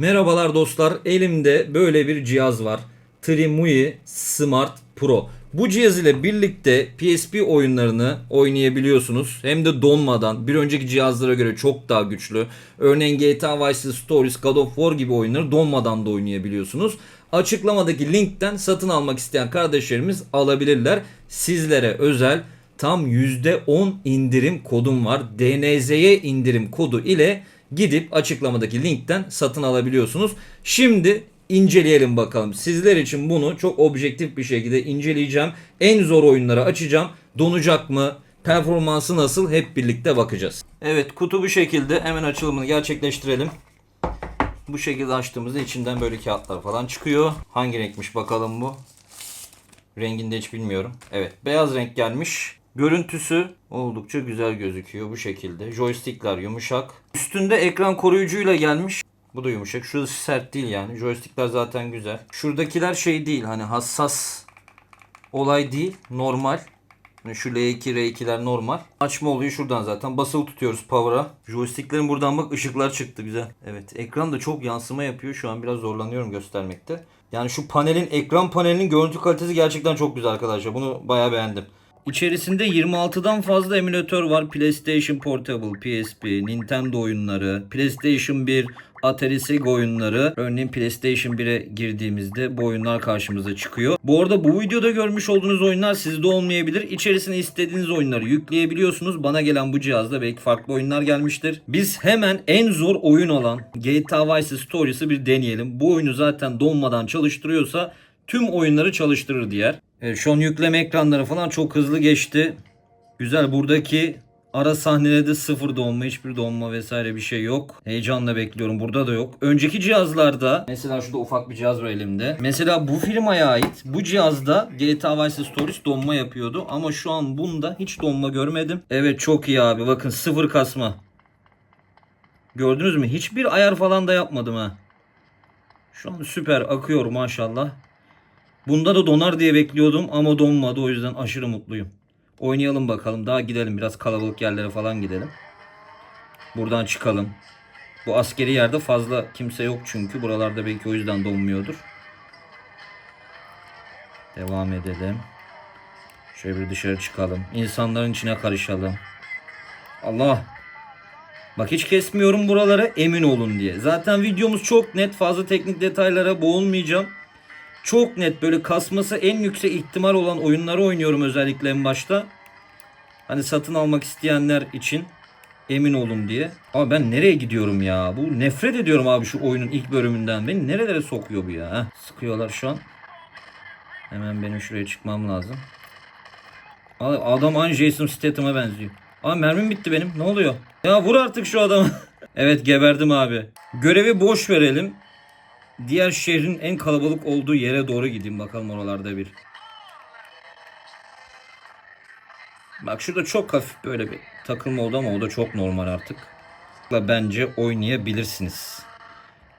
Merhabalar dostlar. Elimde böyle bir cihaz var. Trimui Smart Pro. Bu cihaz ile birlikte PSP oyunlarını oynayabiliyorsunuz. Hem de donmadan. Bir önceki cihazlara göre çok daha güçlü. Örneğin GTA Vice City Stories, God of War gibi oyunları donmadan da oynayabiliyorsunuz. Açıklamadaki linkten satın almak isteyen kardeşlerimiz alabilirler. Sizlere özel tam %10 indirim kodum var. DNZ'ye indirim kodu ile gidip açıklamadaki linkten satın alabiliyorsunuz. Şimdi inceleyelim bakalım. Sizler için bunu çok objektif bir şekilde inceleyeceğim. En zor oyunları açacağım. Donacak mı? Performansı nasıl? Hep birlikte bakacağız. Evet kutu bu şekilde. Hemen açılımını gerçekleştirelim. Bu şekilde açtığımızda içinden böyle kağıtlar falan çıkıyor. Hangi renkmiş bakalım bu. Rengini hiç bilmiyorum. Evet beyaz renk gelmiş. Görüntüsü oldukça güzel gözüküyor bu şekilde. Joystickler yumuşak. Üstünde ekran koruyucuyla gelmiş. Bu da yumuşak. Şurası sert değil yani. Joystickler zaten güzel. Şuradakiler şey değil hani hassas olay değil. Normal. Yani Şu L2, R2'ler normal. Açma oluyor şuradan zaten. Basılı tutuyoruz power'a. Joysticklerin buradan bak ışıklar çıktı güzel. Evet ekran da çok yansıma yapıyor. Şu an biraz zorlanıyorum göstermekte. Yani şu panelin ekran panelinin görüntü kalitesi gerçekten çok güzel arkadaşlar. Bunu bayağı beğendim. İçerisinde 26'dan fazla emülatör var. PlayStation Portable, PSP, Nintendo oyunları, PlayStation 1, Atari Sega oyunları. Örneğin PlayStation 1'e girdiğimizde bu oyunlar karşımıza çıkıyor. Bu arada bu videoda görmüş olduğunuz oyunlar sizde olmayabilir. İçerisine istediğiniz oyunları yükleyebiliyorsunuz. Bana gelen bu cihazda belki farklı oyunlar gelmiştir. Biz hemen en zor oyun olan GTA Vice Stories'ı bir deneyelim. Bu oyunu zaten donmadan çalıştırıyorsa tüm oyunları çalıştırır diğer. Evet, şu an yükleme ekranları falan çok hızlı geçti. Güzel buradaki ara sahnelerde sıfır donma, hiçbir donma vesaire bir şey yok. Heyecanla bekliyorum. Burada da yok. Önceki cihazlarda mesela şurada ufak bir cihaz var elimde. Mesela bu firmaya ait bu cihazda GTA Vice Stories donma yapıyordu ama şu an bunda hiç donma görmedim. Evet çok iyi abi. Bakın sıfır kasma. Gördünüz mü? Hiçbir ayar falan da yapmadım ha. Şu an süper akıyor maşallah. Bunda da donar diye bekliyordum ama donmadı o yüzden aşırı mutluyum. Oynayalım bakalım. Daha gidelim biraz kalabalık yerlere falan gidelim. Buradan çıkalım. Bu askeri yerde fazla kimse yok çünkü. Buralarda belki o yüzden donmuyordur. Devam edelim. Şöyle bir dışarı çıkalım. İnsanların içine karışalım. Allah. Bak hiç kesmiyorum buraları emin olun diye. Zaten videomuz çok net. Fazla teknik detaylara boğulmayacağım. Çok net böyle kasması en yüksek ihtimal olan oyunları oynuyorum özellikle en başta. Hani satın almak isteyenler için emin olun diye. Ama ben nereye gidiyorum ya? Bu nefret ediyorum abi şu oyunun ilk bölümünden. Beni nerelere sokuyor bu ya? Heh, sıkıyorlar şu an. Hemen benim şuraya çıkmam lazım. Abi Adam aynı Jason Statham'a benziyor. Aa mermim bitti benim. Ne oluyor? Ya vur artık şu adamı. evet geberdim abi. Görevi boş verelim. Diğer şehrin en kalabalık olduğu yere doğru gideyim bakalım oralarda bir. Bak şurada çok hafif böyle bir takılma oldu ama o da çok normal artık. Bence oynayabilirsiniz.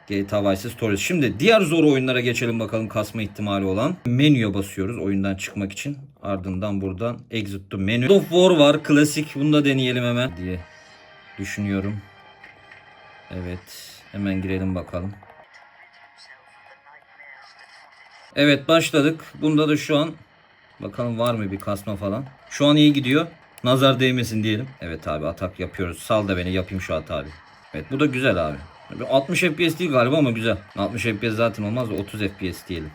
GTA Vice Stories. Şimdi diğer zor oyunlara geçelim bakalım kasma ihtimali olan. Menüye basıyoruz oyundan çıkmak için. Ardından buradan exit to menü. God of War var klasik. Bunu da deneyelim hemen diye düşünüyorum. Evet. Hemen girelim bakalım. Evet başladık. Bunda da şu an bakalım var mı bir kasma falan. Şu an iyi gidiyor. Nazar değmesin diyelim. Evet abi atak yapıyoruz. Sal da beni yapayım şu at abi. Evet bu da güzel abi. 60 FPS değil galiba ama güzel. 60 FPS zaten olmaz da 30 FPS diyelim.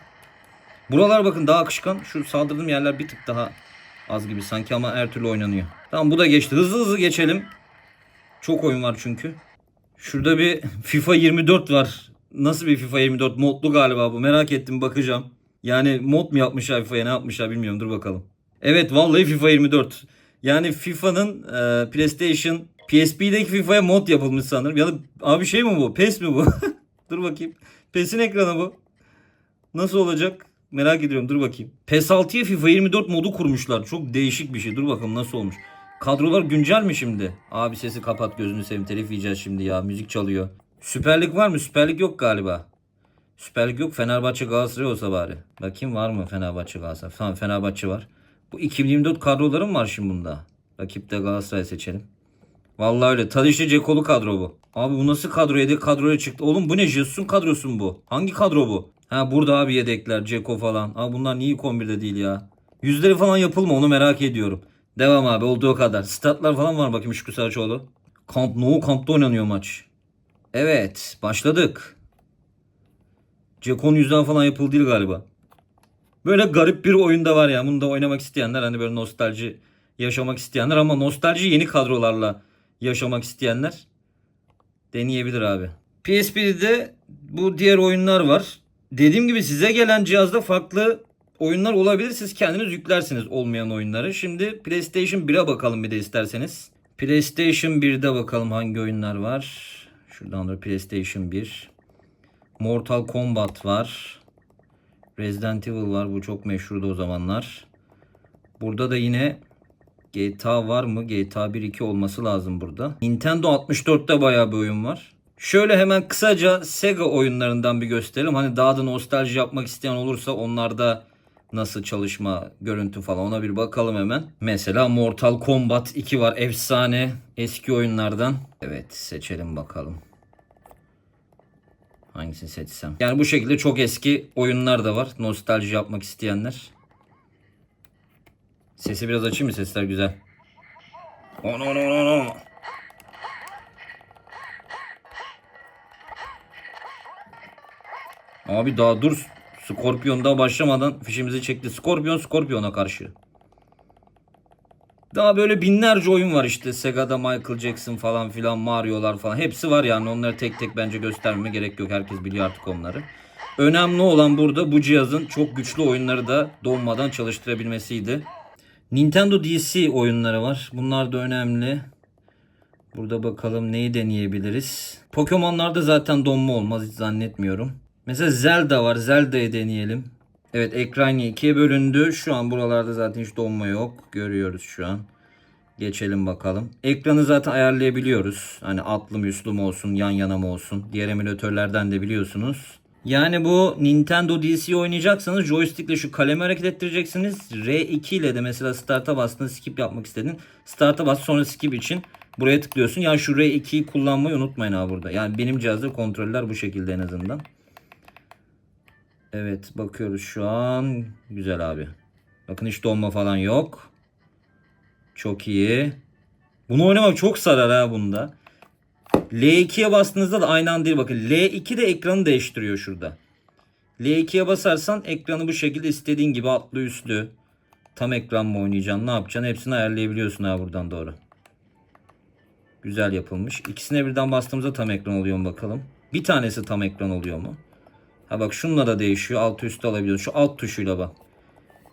Buralar bakın daha akışkan. Şu saldırdığım yerler bir tık daha az gibi sanki ama her türlü oynanıyor. Tamam bu da geçti. Hızlı hızlı geçelim. Çok oyun var çünkü. Şurada bir FIFA 24 var. Nasıl bir FIFA 24? Modlu galiba bu. Merak ettim bakacağım. Yani mod mu yapmışlar FIFA'ya ne yapmışlar bilmiyorum. Dur bakalım. Evet vallahi FIFA 24. Yani FIFA'nın e, PlayStation PSP'deki FIFA'ya mod yapılmış sanırım. Ya da abi şey mi bu? PES mi bu? Dur bakayım. PES'in ekranı bu. Nasıl olacak? Merak ediyorum. Dur bakayım. PES 6'ya FIFA 24 modu kurmuşlar. Çok değişik bir şey. Dur bakalım nasıl olmuş. Kadrolar güncel mi şimdi? Abi sesi kapat gözünü seveyim. Telif yiyeceğiz şimdi ya. Müzik çalıyor. Süper Lig var mı? Süper Lig yok galiba. Süper Lig yok. Fenerbahçe Galatasaray olsa bari. Bakayım var mı Fenerbahçe Galatasaray? Tamam Fenerbahçe var. Bu 2024 kadroları mı var şimdi bunda? Rakipte Galatasaray seçelim. Vallahi öyle. Tadişli Cekolu kadro bu. Abi bu nasıl kadro? Yedek kadroya çıktı. Oğlum bu ne? Jesus'un kadrosu mu bu? Hangi kadro bu? Ha burada abi yedekler. Ceko falan. Abi bunlar niye ilk 11'de değil ya? Yüzleri falan yapılma onu merak ediyorum. Devam abi olduğu kadar. Statlar falan var bakayım Şükrü Saraçoğlu. Kamp No kampta oynanıyor maç. Evet başladık. Ceko'nun yüzden falan yapıldı değil galiba. Böyle garip bir oyunda var ya. Bunu da oynamak isteyenler hani böyle nostalji yaşamak isteyenler ama nostalji yeni kadrolarla yaşamak isteyenler deneyebilir abi. PSP'de bu diğer oyunlar var. Dediğim gibi size gelen cihazda farklı oyunlar olabilir. Siz kendiniz yüklersiniz olmayan oyunları. Şimdi PlayStation 1'e bakalım bir de isterseniz. PlayStation 1'de bakalım hangi oyunlar var. Şuradan da PlayStation 1. Mortal Kombat var. Resident Evil var. Bu çok meşhurdu o zamanlar. Burada da yine GTA var mı? GTA 1 2 olması lazım burada. Nintendo 64'te bayağı bir oyun var. Şöyle hemen kısaca Sega oyunlarından bir gösterelim. Hani daha da nostalji yapmak isteyen olursa onlarda nasıl çalışma, görüntü falan ona bir bakalım hemen. Mesela Mortal Kombat 2 var. Efsane eski oyunlardan. Evet seçelim bakalım. Hangisini seçsem? Yani bu şekilde çok eski oyunlar da var. Nostalji yapmak isteyenler. Sesi biraz açayım mı? Sesler güzel. Ono ono ono ono. Abi daha dur. Scorpion daha başlamadan fişimizi çekti. Scorpion Scorpion'a karşı. Daha böyle binlerce oyun var işte. Sega'da Michael Jackson falan filan Mario'lar falan. Hepsi var yani. Onları tek tek bence göstermeme gerek yok. Herkes biliyor artık onları. Önemli olan burada bu cihazın çok güçlü oyunları da donmadan çalıştırabilmesiydi. Nintendo DC oyunları var. Bunlar da önemli. Burada bakalım neyi deneyebiliriz. Pokemon'larda zaten donma olmaz hiç zannetmiyorum. Mesela Zelda var. Zelda'yı deneyelim. Evet ekran ikiye bölündü. Şu an buralarda zaten hiç donma yok. Görüyoruz şu an. Geçelim bakalım. Ekranı zaten ayarlayabiliyoruz. Hani atlı mı üstlü mü olsun, yan yana mı olsun. Diğer emülatörlerden de biliyorsunuz. Yani bu Nintendo DC oynayacaksanız joystickle şu kalemi hareket ettireceksiniz. R2 ile de mesela start'a bastın skip yapmak istedin. Start'a bas sonra skip için buraya tıklıyorsun. Yani şu R2'yi kullanmayı unutmayın abi burada. Yani benim cihazda kontroller bu şekilde en azından. Evet bakıyoruz şu an. Güzel abi. Bakın hiç donma falan yok. Çok iyi. Bunu oynamak çok sarar ha bunda. L2'ye bastığınızda da aynı anda değil bakın. L2 de ekranı değiştiriyor şurada. L2'ye basarsan ekranı bu şekilde istediğin gibi atlı üstlü. Tam ekran mı oynayacaksın ne yapacaksın hepsini ayarlayabiliyorsun ha buradan doğru. Güzel yapılmış. İkisine birden bastığımızda tam ekran oluyor mu bakalım. Bir tanesi tam ekran oluyor mu? Ha bak şunla da değişiyor. Altı üstü alabiliyoruz. Şu alt tuşuyla bak.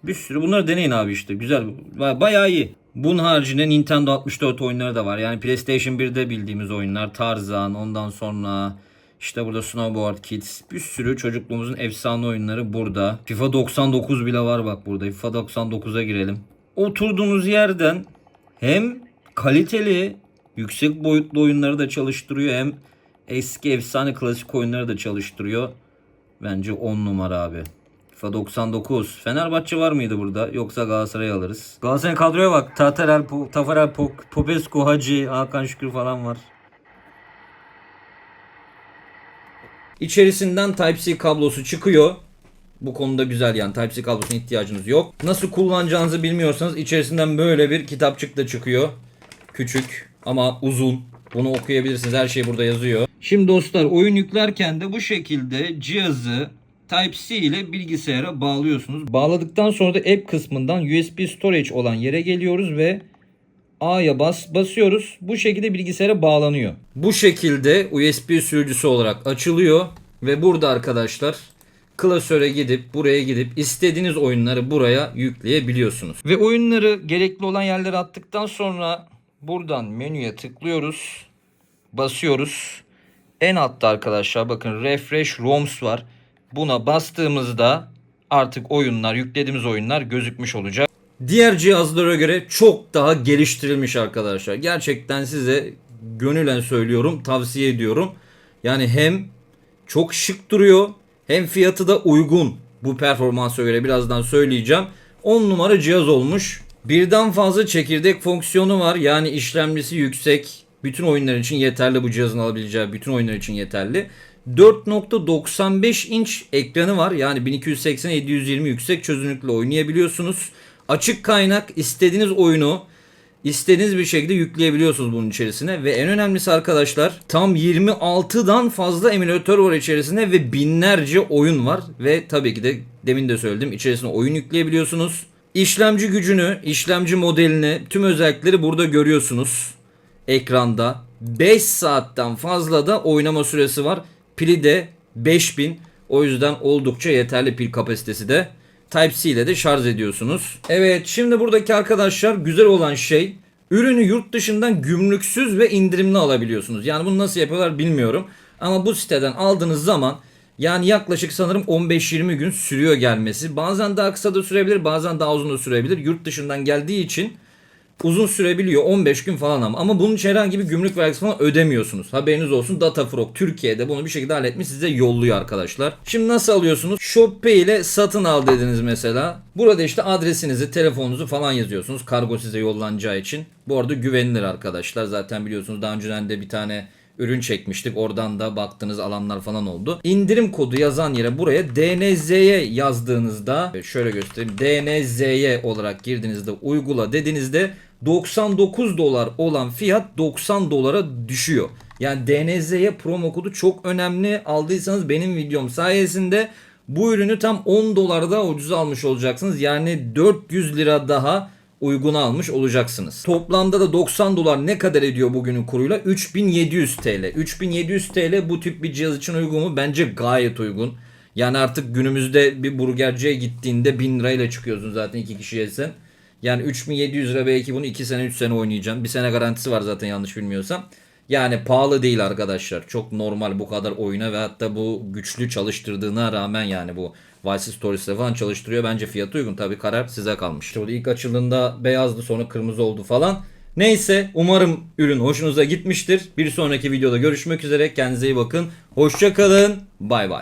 Bir sürü bunları deneyin abi işte. Güzel. Ba- Bayağı iyi. Bunun haricinde Nintendo 64 oyunları da var. Yani PlayStation 1'de bildiğimiz oyunlar. Tarzan, ondan sonra işte burada Snowboard Kids. Bir sürü çocukluğumuzun efsane oyunları burada. FIFA 99 bile var bak burada. FIFA 99'a girelim. Oturduğunuz yerden hem kaliteli, yüksek boyutlu oyunları da çalıştırıyor hem eski efsane klasik oyunları da çalıştırıyor. Bence 10 numara abi. FIFA 99. Fenerbahçe var mıydı burada? Yoksa Galatasaray'ı alırız. Galatasaray kadroya bak. Tatarel, Tafarel, Popescu, Hacı, Hakan Şükür falan var. İçerisinden Type-C kablosu çıkıyor. Bu konuda güzel yani Type-C kablosuna ihtiyacınız yok. Nasıl kullanacağınızı bilmiyorsanız içerisinden böyle bir kitapçık da çıkıyor. Küçük ama uzun. Bunu okuyabilirsiniz. Her şey burada yazıyor. Şimdi dostlar oyun yüklerken de bu şekilde cihazı Type-C ile bilgisayara bağlıyorsunuz. Bağladıktan sonra da app kısmından USB storage olan yere geliyoruz ve A'ya bas basıyoruz. Bu şekilde bilgisayara bağlanıyor. Bu şekilde USB sürücüsü olarak açılıyor ve burada arkadaşlar klasöre gidip buraya gidip istediğiniz oyunları buraya yükleyebiliyorsunuz. Ve oyunları gerekli olan yerlere attıktan sonra buradan menüye tıklıyoruz. Basıyoruz. En altta arkadaşlar bakın refresh ROMs var. Buna bastığımızda artık oyunlar yüklediğimiz oyunlar gözükmüş olacak. Diğer cihazlara göre çok daha geliştirilmiş arkadaşlar. Gerçekten size gönülen söylüyorum, tavsiye ediyorum. Yani hem çok şık duruyor hem fiyatı da uygun bu performansa göre birazdan söyleyeceğim. 10 numara cihaz olmuş. Birden fazla çekirdek fonksiyonu var. Yani işlemcisi yüksek, Bütün oyunlar için yeterli bu cihazın alabileceği bütün oyunlar için yeterli. 4.95 inç ekranı var. Yani 1280-720 yüksek çözünürlükle oynayabiliyorsunuz. Açık kaynak istediğiniz oyunu istediğiniz bir şekilde yükleyebiliyorsunuz bunun içerisine ve en önemlisi arkadaşlar tam 26'dan fazla emülatör var içerisinde ve binlerce oyun var ve tabii ki de demin de söyledim içerisine oyun yükleyebiliyorsunuz. İşlemci gücünü, işlemci modelini, tüm özellikleri burada görüyorsunuz ekranda. 5 saatten fazla da oynama süresi var. Pili de 5000. O yüzden oldukça yeterli pil kapasitesi de. Type-C ile de şarj ediyorsunuz. Evet şimdi buradaki arkadaşlar güzel olan şey ürünü yurt dışından gümrüksüz ve indirimli alabiliyorsunuz. Yani bunu nasıl yapıyorlar bilmiyorum. Ama bu siteden aldığınız zaman yani yaklaşık sanırım 15-20 gün sürüyor gelmesi. Bazen daha kısa da sürebilir bazen daha uzun da sürebilir. Yurt dışından geldiği için uzun sürebiliyor 15 gün falan ama. Ama bunun için herhangi bir gümrük vergisi falan ödemiyorsunuz. Haberiniz olsun Datafrog Türkiye'de bunu bir şekilde halletmiş size yolluyor arkadaşlar. Şimdi nasıl alıyorsunuz? Shoppay ile satın al dediniz mesela. Burada işte adresinizi, telefonunuzu falan yazıyorsunuz. Kargo size yollanacağı için. Bu arada güvenilir arkadaşlar. Zaten biliyorsunuz daha önceden de bir tane ürün çekmiştik. Oradan da baktığınız alanlar falan oldu. İndirim kodu yazan yere buraya DNZ'ye yazdığınızda şöyle göstereyim. DNZ'ye olarak girdiğinizde uygula dediğinizde 99 dolar olan fiyat 90 dolara düşüyor. Yani DNZ'ye promo kodu çok önemli. Aldıysanız benim videom sayesinde bu ürünü tam 10 dolarda ucuz almış olacaksınız. Yani 400 lira daha uygun almış olacaksınız. Toplamda da 90 dolar ne kadar ediyor bugünün kuruyla? 3700 TL. 3700 TL bu tip bir cihaz için uygun mu? Bence gayet uygun. Yani artık günümüzde bir burgerciye gittiğinde 1000 lirayla çıkıyorsun zaten iki kişi yesen. Yani 3700 lira belki bunu 2 sene 3 sene oynayacağım. Bir sene garantisi var zaten yanlış bilmiyorsam. Yani pahalı değil arkadaşlar. Çok normal bu kadar oyuna ve hatta bu güçlü çalıştırdığına rağmen yani bu Vice Stories'te falan çalıştırıyor. Bence fiyatı uygun. Tabii karar size kalmış. İşte burada ilk açıldığında beyazdı sonra kırmızı oldu falan. Neyse umarım ürün hoşunuza gitmiştir. Bir sonraki videoda görüşmek üzere. Kendinize iyi bakın. Hoşça kalın. Bay bay.